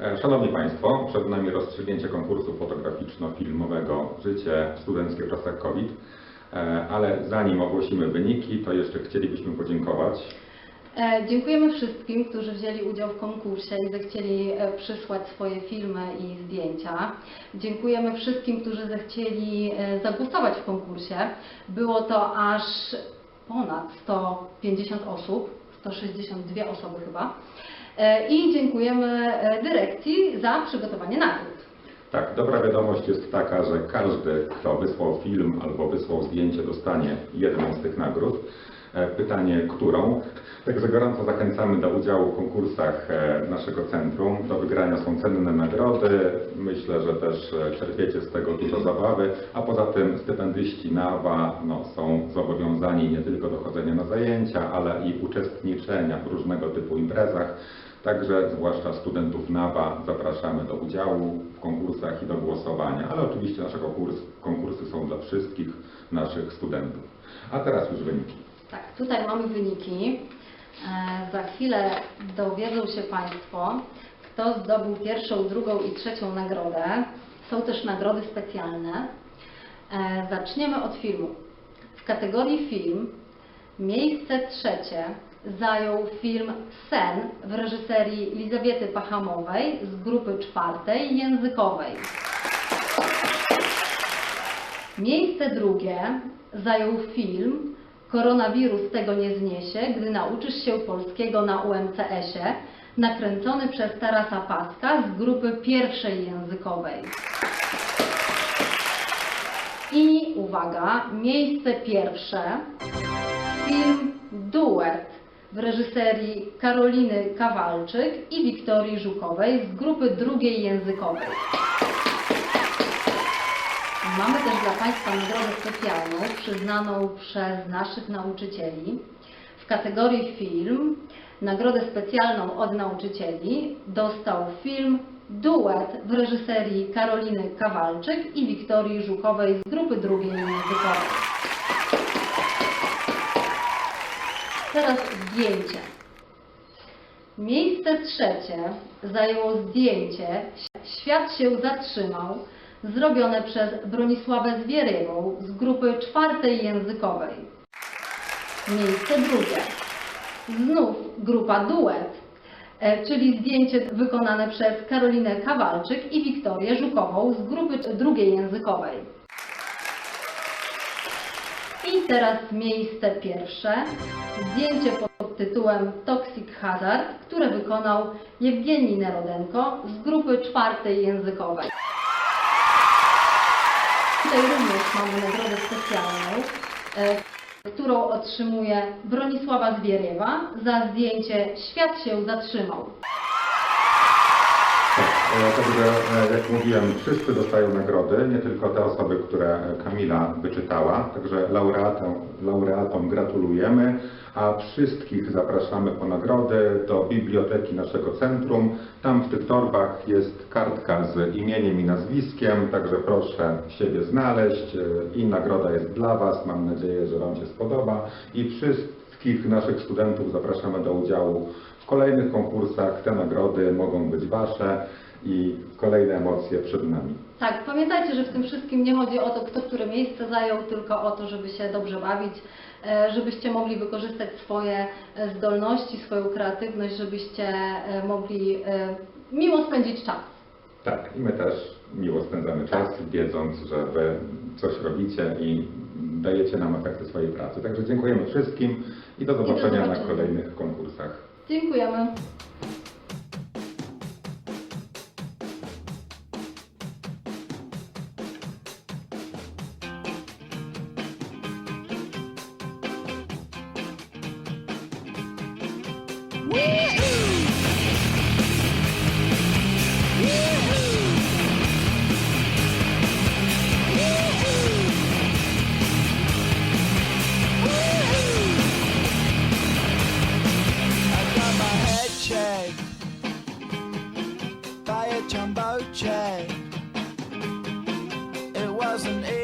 E, Szanowni Państwo, przed nami rozstrzygnięcie konkursu fotograficzno-filmowego Życie studenckie w czasach COVID. E, Ale zanim ogłosimy wyniki, to jeszcze chcielibyśmy podziękować E, Dziękujemy wszystkim, którzy wzięli udział w konkursie i zechcieli przysłać swoje filmy i zdjęcia. Dziękujemy wszystkim, którzy zechcieli zagłosować w konkursie. Było to aż ponad 150 osób, 162 osoby chyba. E, I dziękujemy e, dyrekcji za przygotowanie nagród. Tak, dobra wiadomość jest taka, że każdy, kto wysłał film albo wysłał zdjęcie, dostanie jedną z tych nagród. E, Pytanie, którą? Także gorąco zachęcamy do udziału w konkursach e, naszego centrum. Do wygrania są cenne nagrody. Myślę, że też e, czerpiecie z tego dużo zabawy. A poza tym stypendyści NAWA no, są zobowiązani nie tylko do chodzenia na zajęcia, ale i uczestniczenia w różnego typu imprezach. Także zwłaszcza studentów NAWA zapraszamy do udziału w konkursach i do głosowania, ale oczywiście nasze konkurs, konkursy są dla wszystkich naszych studentów. A teraz już wyniki. Tak, tutaj mamy wyniki. E, Za chwilę dowiedzą się Państwo, kto zdobył pierwszą, drugą i trzecią nagrodę. Są też nagrody specjalne. E, Zaczniemy od filmu. W kategorii film miejsce trzecie zajął film Sen w reżyserii Lizawiety Pachamowej z grupy czwartej językowej. Miejsce drugie zajął film Koronawirus tego nie zniesie, gdy nauczysz się polskiego na UMCS-ie, nakręcony przez Tarasa Paska z grupy pierwszej językowej. I uwaga, miejsce pierwsze, film Duet w reżyserii Karoliny Kawalczyk i Wiktorii Żukowej z grupy drugiej językowej. Mamy też dla Państwa nagrodę specjalną przyznaną przez naszych nauczycieli. W kategorii film nagrodę specjalną od nauczycieli dostał film Duet w reżyserii Karoliny Kawalczyk i Wiktorii Żukowej z grupy drugiej językowej. Teraz zdjęcie. Miejsce trzecie zajęło zdjęcie Świat się zatrzymał, zrobione przez Bronisławę Zwieryjową z grupy czwartej językowej. Miejsce drugie. Znów grupa Duet, e, czyli zdjęcie wykonane przez Karolinę Kawalczyk i Wiktorię Żukową z grupy drugiej językowej. I teraz miejsce pierwsze. Zdjęcie pod tytułem Toxic Hazard, które wykonał Jewgenij Nerodenko z grupy czwartej językowej. Tutaj również mamy nagrodę specjalną, e, którą otrzymuje Bronisława Zwieriewa za zdjęcie Świat się zatrzymał. E, Także, e, jak mówiłem, wszyscy dostają nagrody, nie tylko te osoby, które Kamila wyczytała. Także laureatom, laureatom gratulujemy, a wszystkich zapraszamy po nagrody do biblioteki naszego centrum. Tam w tych torbach jest kartka z imieniem i nazwiskiem, także proszę siebie znaleźć e, i nagroda jest dla Was. Mam nadzieję, że Wam się spodoba i wszystkich naszych studentów zapraszamy do udziału w kolejnych konkursach. Te nagrody mogą być Wasze i kolejne emocje przed nami. Tak, pamiętajcie, że w tym wszystkim nie chodzi o to, kto które miejsce zajął, tylko o to, żeby się dobrze bawić, e, żebyście mogli wykorzystać swoje e, zdolności, swoją kreatywność, żebyście e, mogli miło spędzić czas. Tak, i my też miło spędzamy czas, wiedząc, że Wy coś robicie i dajecie nam efekty swojej pracy. Także dziękujemy wszystkim i do zobaczenia, na zobaczenia. kolejnych konkursach. Dziękujemy. Chumboche. It wasn't easy.